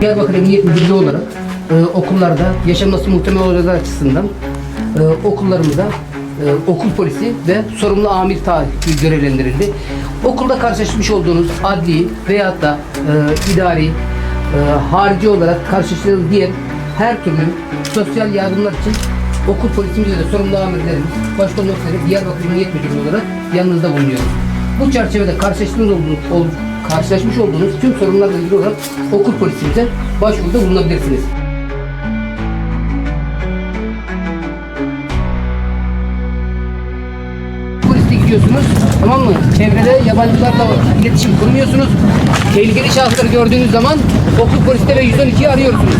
Diyarbakır Emniyet Müdürlüğü olarak e, okullarda yaşanması muhtemel olaylar açısından e, okullarımıza e, okul polisi ve sorumlu amir takibi görevlendirildi. Okulda karşılaşmış olduğunuz adli veyahut da e, idari, e, harici olarak karşılaştığınız diğer her türlü sosyal yardımlar için okul polisimizle de sorumlu amirlerimiz, başta olmak üzere Diyarbakır Emniyet Müdürlüğü olarak yanınızda bulunuyoruz. Bu çerçevede karşılaştığınız olduğunuz, ol- karşılaşmış olduğunuz tüm sorunlarla ilgili olarak okul polisimize başvuruda bulunabilirsiniz. Gidiyorsunuz, tamam mı? Çevrede yabancılarla iletişim kurmuyorsunuz. Tehlikeli şahısları gördüğünüz zaman okul poliste ve 112'yi arıyorsunuz.